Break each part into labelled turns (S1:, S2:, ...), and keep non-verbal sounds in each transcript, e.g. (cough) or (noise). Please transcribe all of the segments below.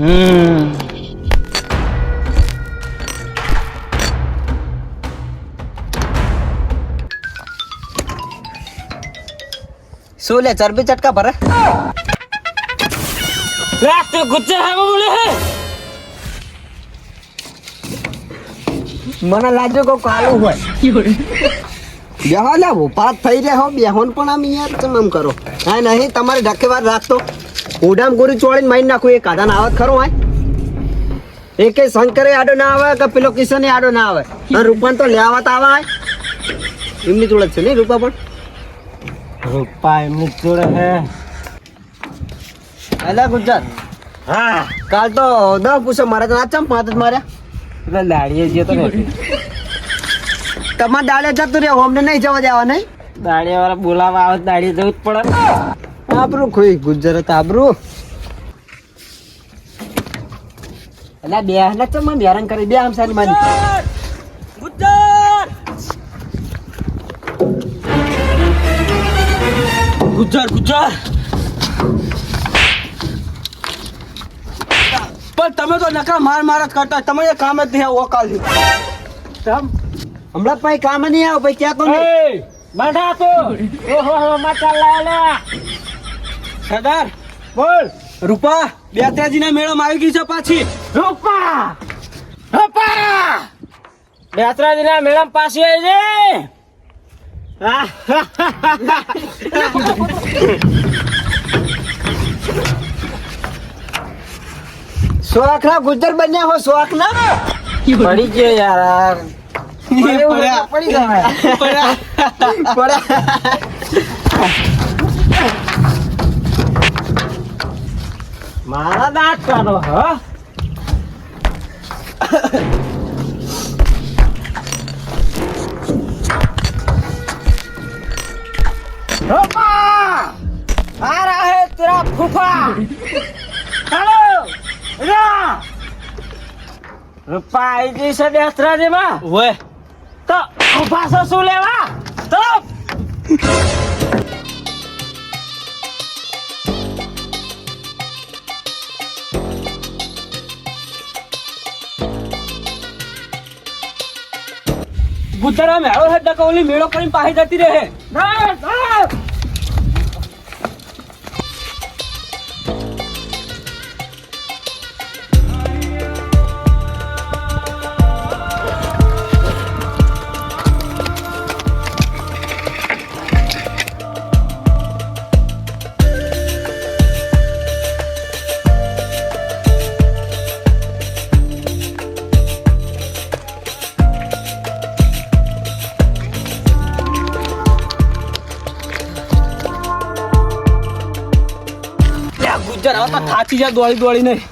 S1: હમ. શું લે ચરબી ચટકા ભરે?
S2: રાત ગુજ્જર હામાં બોલે હે.
S1: મને લાગ્યો કે કાળું હોય. બેહો લે ઉપાત થઈ રહ્યા હો બેહોન પણ આમ યાર તમે કરો. હા નહીં તમારે ઢકેવાર રાખતો. ઉડામ ગોરી ચોળીને મારી નાખું. એ કાઢાને આવત ખરો હોય? એ કે શંકરે આડો ના આવે કે પેલો કિશને આડો ના આવે? અને રૂપાન તો લેવા તો આવે એમની જોડે છે નહીં રૂપા પણ?
S2: રૂપા એમની જોડે હે
S1: અલા ગુજરાત
S2: હા.
S1: કાલ તો દસ પૂછો મારે તો ના ચમ પાંચ જ માર્યા?
S2: એટલે દાડીએ જે તો
S1: તમારે દાડે જતું રહ્યો અમને નહીં જવા દેવા નહીં?
S2: દાડિયા વાળા બોલાવા આવે દાડીએ જવું જ પડે.
S1: આબરું કોઈ ગુજરાત આબરું. એટલે બે એટલે તો મને હેરાન કરી? બે આમ સારી મારી.
S2: ગુજર ગુજર
S1: પણ તમે તો નકા માર માર જ કરતા. તમે એ કામ જ નહીં આવો કાલ તમ હમણાં પછી કામ નહીં આવો ભાઈ ક્યાં તો નહીં
S2: તો. ઓહો હો માતા લાલા
S1: સરદાર બોલ. રૂપા બેત્યાજી ના મેળામાં આવી ગઈ છે પાછી.
S2: રૂપા! રૂપા! બેતરાજી ના મેળામાં પાછી આવી છે
S1: શોખ ના ગુજર બન્યા હો શોખ ના
S2: પડી ગયો યાર.
S1: પડ્યા.
S2: પડી જાય મારા દાંત કાઢો હ રૂપા आ रहा है तेरा फूफा हेलो रा રૂપા આવી ગઈ છે બેસરાજીમાં
S1: ઓય
S2: તો ફૂફા સો શું લેવા તો
S1: ગુજરા મેળો હે ડકોલી મેળો કરીને પાહી જતી રહે.
S2: ના ના
S1: હવે જા દોડી દોડી નહીં.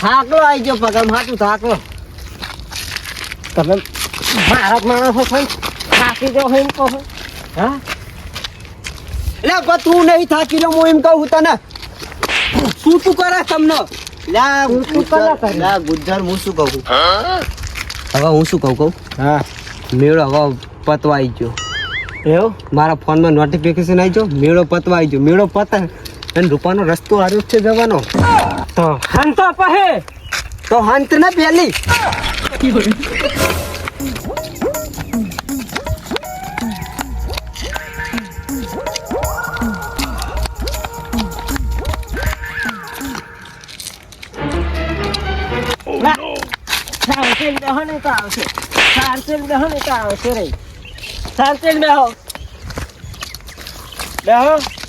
S1: થાકલો આવી ગયો પગલ હાથું થાકલો.
S2: તમે ભારત માણસો છો થાકી જાઓ એમ કહો હા?
S1: લે પણ તું નહીં થાકી લો હું એમ કહું તને. શું તું કરે તમને? લા
S2: હું શું કરે?
S1: લા ગુજર હું શું કહું હવે હું શું કહું કહું?
S2: હા.
S1: મેળો હવે પતવા આવી ગયો.
S2: એવું?
S1: મારા ફોનમાં નોટિફિકેશન આવી ગયો મેળો પતવા આવી ગયો. મેળો પતે અને રૂપાનો રસ્તો હાર્યો છે જવાનો.
S2: તો હંતો પહે.
S1: તો હંત ને પેલી.
S2: શાંતિલ બેહો ને તો આવશે. શાંતિલ બેહો ને તો આવશે રે. શાંતિલ બેહો. બેહો.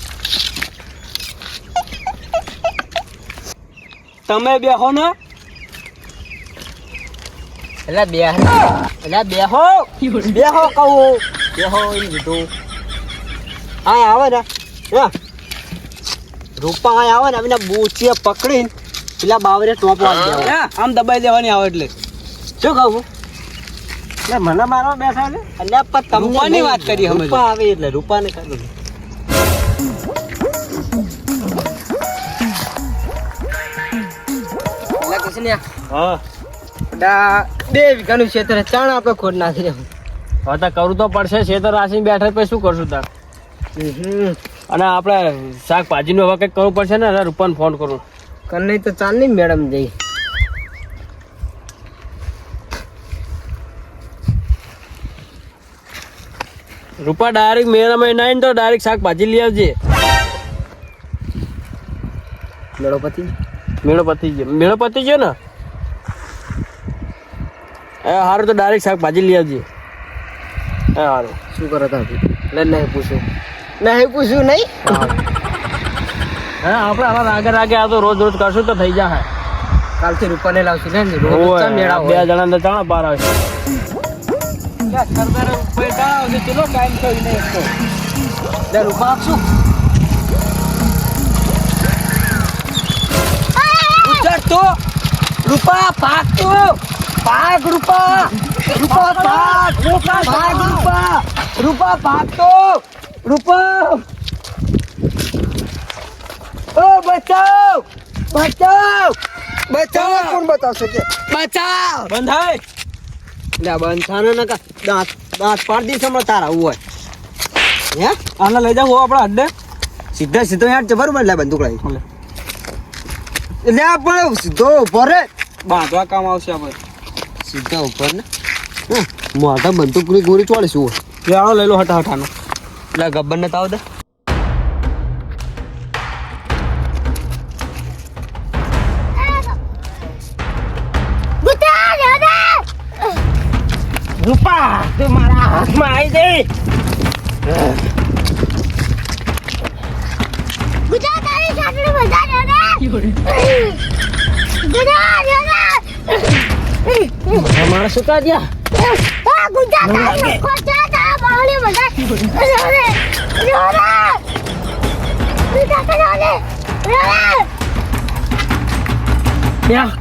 S1: તમે બેહો ને. એટલે બે એટલે બેહો. બેહો કહું બેહો એમ કીધું. હા આવે ને. હે રૂપા આ આવે ને એમને બૂચીએ પકડીને પેલા બાવરે ટોપ વાળી દેવા આમ દબાઈ દેવાની આવે એટલે. શું કહું
S2: એટલે મને મારવા બેઠા છે
S1: એટલે પણ તમને
S3: વાત કરી
S1: રૂપા આવે એટલે રૂપાને કાઢું કશું ને
S2: હા.
S1: બે વીઘાનું ક્ષેત્ર છે, ત્રણ આપણે ખોટ નાખી દેવું.
S2: હવે તો કરવું તો પડશે. છે તો રાશિ બેઠા પછી શું કરશું તાર?
S3: અને આપણે શાકભાજીનું હવે કંઈક કરવું પડશે ને? રૂપાને ફોન કરું.
S2: કર નહીં તો ચાલ નહીં મેડમ જઈ.
S3: રૂપા ડાયરેક્ટ મેળામાં ના તો ડાયરેક્ટ શાકભાજી લઈ આવજે.
S2: મેળોપતિ
S3: મેળો પતી ગયો મેળો પતી ગયો ને? એ સારું તો ડાયરેક્ટ શાકભાજી લઈ આવજે. એ સારું
S2: શું કરે તા લે નહીં પૂછ્યું. નહીં પૂછ્યું નહીં?
S3: હા. આપણે હવે રાગે રાગે આ તો રોજ રોજ કરશું તો થઈ જાય
S2: કાલથી રૂપાને લાવશું ને?
S3: બે જણા ને ચાણા બાર આવશે
S2: લે રૂપા આપશું. તો રૂપા પાક તો પાક રૂપા. રૂપા પાક રૂપા પાક રૂપા. રૂપા પાક તો રૂપા. ઓ બચાવ. બચાવ. બચાવ. કોણ બતાવશે કે? બચાવ.
S3: બંધાય.
S1: લે બંધાને નકા દાંત દાંત પાડી દીધો હમણાં તારા હોય હે?
S3: આને લઈ જાવ આપણા અડ્ડે
S1: સીધા સીધો યાર જબર બરોબર લે બંદૂક લઈ. લે આપણે સીધો ઉપર રે
S3: બાંધવા કામ આવશે આપણે
S1: સીધા ઉપર ને? હે, મોઢા બંદૂકની ગોળી ચોળીશું હોય
S3: લેવાનો લઈ લો હટા હટાનો
S1: લે ગબ્બર ને તાવ દે.
S2: રૂપા તું મારા હાથમાં આવી જઈ. મારા સુતા ગયા યા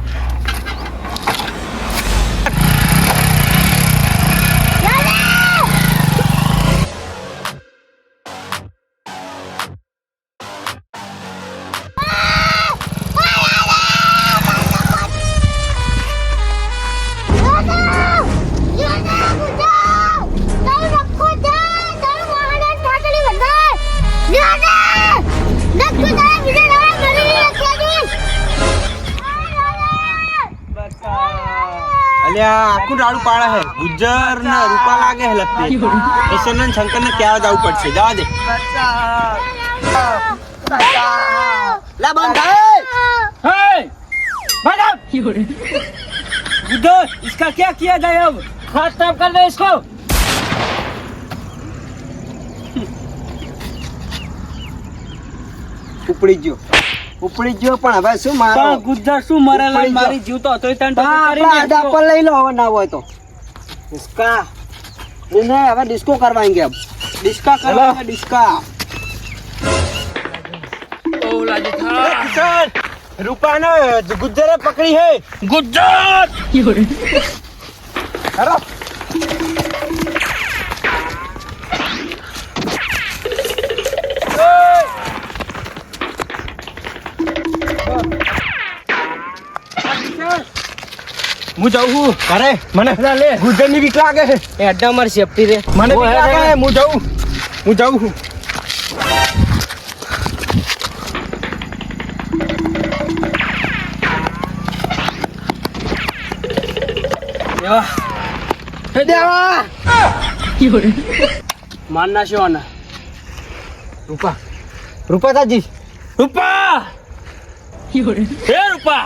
S3: અલ્યા આખું રાડું પાડે હે ગુજર ને રૂપા લાગે હે લગતી ઈશ્વર ને શંકર ને ક્યાં જવું પડશે જવા દે
S1: લે બંધાય
S3: हे मैडम गुड्डो इसका क्या किया जाए अब हाथ साफ कर दे इसको
S1: ઉપડી ગયો ઉપડી ગયો પણ હવે શું મારો?
S3: ગુજ્જર શું મરેલા? મારી જીવ તો હતો તન
S1: આડા પર લઈ લો હવે ના હોય તો. ડિસ્કા. ને હવે ડિસ્કો કરવા ગયા. ડિસ્કા કરવા ડિસ્કા.
S3: ઓલા જીથા રૂપાનો ગુજ્જરે પકડી હે. ગુજ્જર! હું જાઉં છું. અરે મને લે. ગુજરની બીક લાગે છે.
S2: એ અડ્ડા મારી સેફટી રે.
S3: મને બીક લાગે
S2: હું
S3: જાઉં હું જાઉં છું. માર નાખ્યો આને?
S1: રૂપા. રૂપા તાજી.
S3: રૂપા! હે રૂપા!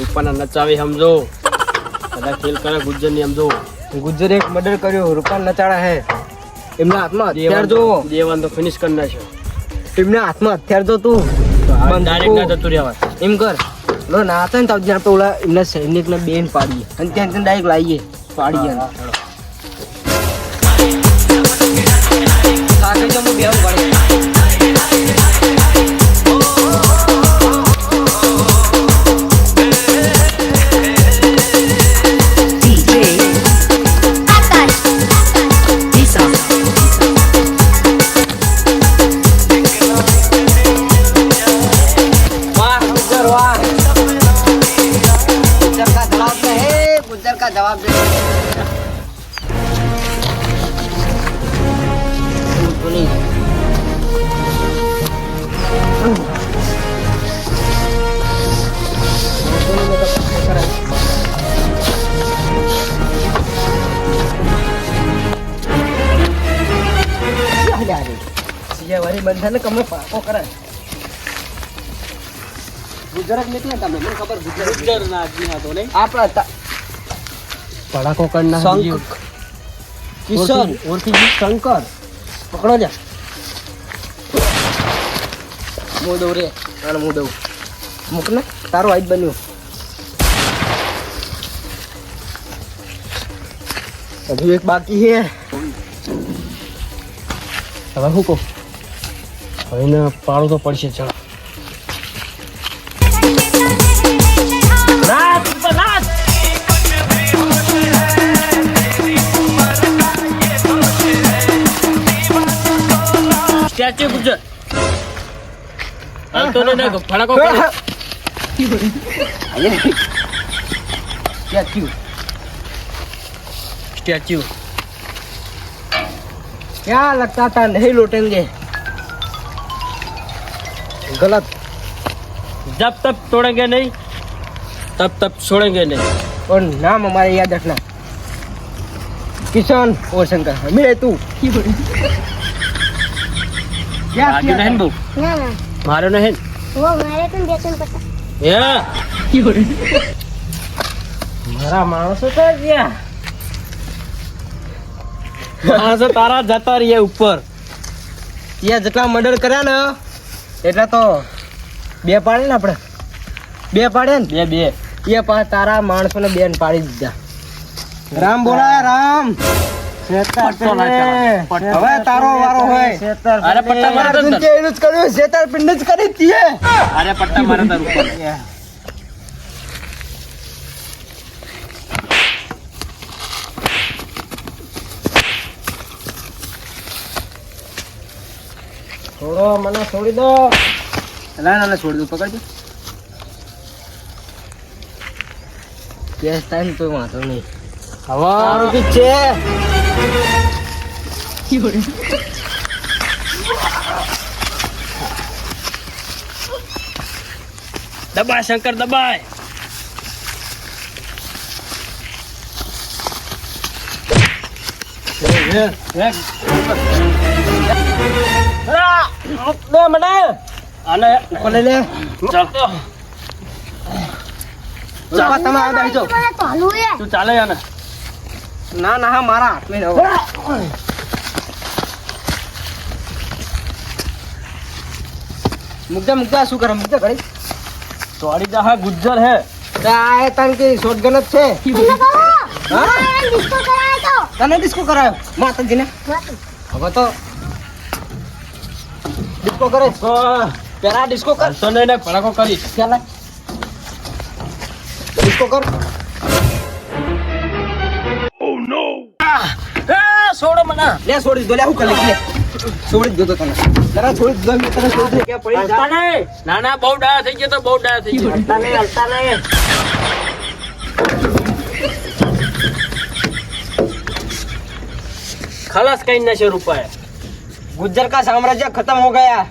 S3: રૂપાના નચાવી સમજો. બધા ખેલ કરે ગુજ્જરની સમજો.
S2: ગુજરે એક મર્ડર કર્યો રૂપા નચાડા હે. એમના હાથમાં હથિયાર જો
S3: દેવાન તો ફિનિશ કરી નાખ્યો.
S2: એમના હાથમાં હથિયાર જો તું.
S3: ડાયરેક્ટ ના જતું રહેવાય.
S2: એમ કર. લો ના હતા ને તો આપણે ઓલા એમના સૈનિકને બેન પાડીએ. અને ત્યાં ત્યાં ડાયરેક્ટ લાવીએ. પાડીએ જમો વારી બંધા ને કમે પાકો કરે ગુજરાત નીકળે તમે મને ખબર ગુજરાત
S3: ના આદમી હતો નહીં
S2: આપણા
S3: પડાકો કરના
S2: શંક કિશન ઓળખી શંકર. પકડો જા. મોદવ રે. અને મોદવ મૂક ને. તારું આજ બન્યું. હજુ એક બાકી છે.
S3: હવે હું કહું? હવે એને પાડો તો પડશે ચાલો. સ્ટેચ્યુ ગુજર હાલતો નહીં ને ફડાકો કરો.
S2: ક્યાં થયું
S3: સ્ટેચ્યુ
S2: क्या लगता था नहीं लौटेंगे गलत
S3: जब तक तोड़ेंगे नहीं तब तक छोड़ेंगे नहीं
S2: और नाम हमारे याद रखना किशन और शंकर मिले तू (laughs) क्या
S3: મારો
S4: ને
S3: હે
S4: ઓ મારે પણ બે ત્રણ
S3: પટ્ટા હે?
S2: મારા માણસો તો ગયા.
S3: માણસો તારા જતા રહ્યા ઉપર.
S2: ત્યાં જેટલા મર્ડર કર્યા ને એટલા તો બે પાડે ને આપણે. બે પાડે ને?
S3: બે બે.
S2: એ તારા માણસો માણસોને બેન પાડી દીધા. રામ બોલા રામ.
S3: પટ્ટો ના ચાલે. પટ્ટો.
S2: હવે તારો વારો હોય.
S3: અરે પટ્ટા મારે તો
S2: અર્જુન
S3: અંદર.
S2: કે એનું જ કર્યું છેતરપિંડ જ કરી તીએ
S3: અરે પટ્ટા મારે તાર ઉપર.
S2: છોડો મને છોડી દો. ના છોડી દો પકડજો. કેસ થાય ને તોય વાંધો નહીં.
S3: હવા.
S2: છે. છે
S3: દબાય શંકર દબાય. આને
S2: ઉપર લે ચાલ. તમે આ બેસી
S4: મને તો
S3: તું ચાલે આને?
S2: ના ના હા મારા હાથમાં ન મુકજા મુકજા શું કરે? મુકજા ઘડી
S3: સોરી જા હા ગુજ્જર હે.
S2: આ એ તન કે શોટગન જ છે. તને ડિસ્કો કરાયો? માતાજીને.
S4: માતું.
S2: હવે તો ડિસ્કો કરે. પેલા ડિસ્કો કર.
S3: તો નહીં ને કરી
S2: ચાલ ડિસ્કો કર.
S3: છોડો મને.
S2: લે છોડી દો લે હું કરી લે. છોડી દીધો તને. તારા છોડી દીધો મેં તને છોડી કે પડી જા.
S3: તને ના બહુ ડાયા થઈ ગયો તો બહુ ડાયા થઈ ગયો.
S2: તને હલતા નહીં
S3: ખલાસ કઈ નશે રૂપાએ.
S2: ગુજર કા સામ્રાજ્ય
S4: ખતમ હો ગયા.